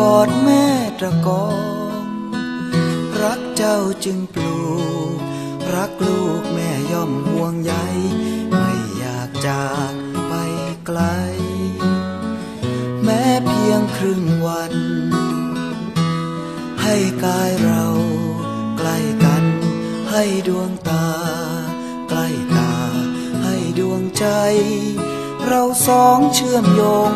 กอดแม่ตระกอง รักเจ้าจึงปลูก รักลูกแม่ย่อมห่วงใย ไม่อยากจากไปไกล แม้เพียงครึ่งวัน ให้กายเราใกล้กัน ให้ดวงตา ใกล้ตา ให้ดวงใจ เราสองเชื่อมโยง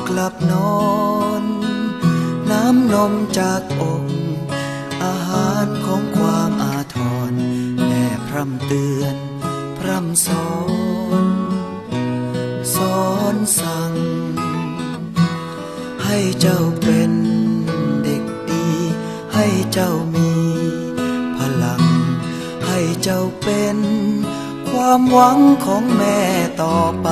กหลับนอน น้ำนมจากอกอาหารของความอาทรแม่พร่ำเตือน พร่ำสอน สอนสั่ง ให้เจ้าเป็นเด็กดี ให้เจ้ามีพลัง ให้เจ้าเป็น ความหวังของแม่ต่อไป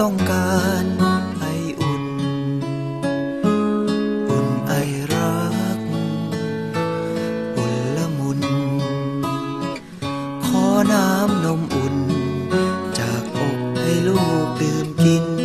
ต้องการไออุ่น อุ่นไอรัก อุ่นละมุน ขอน้ำนมอุ่น จากอกให้ลูกดื่มกิน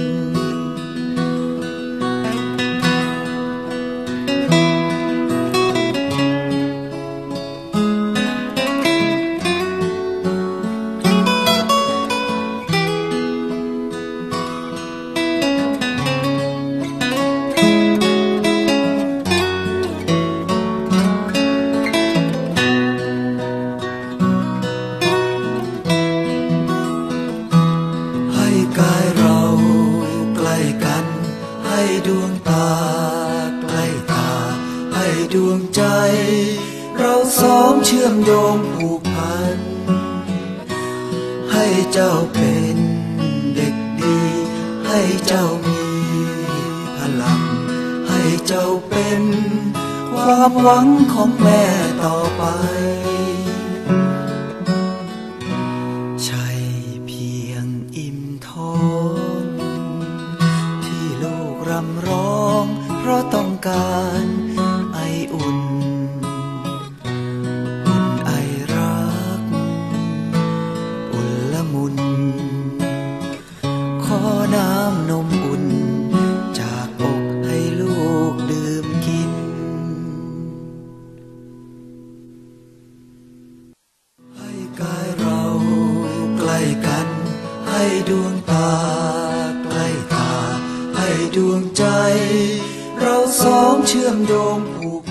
ดวงใจ เราสองเชื่อมโยงผูกพัน ให้เจ้าเป็นเด็กดี ให้เจ้ามีพลัง ให้เจ้าเป็น ความหวังของแม่ต่อไปใช่เพียงอิ่มท้องที่ลูกรำร้องเพราะต้องการ ดวงตาใกล้ตาให้ดวงใจ เราสองเชื่อมโยงผูก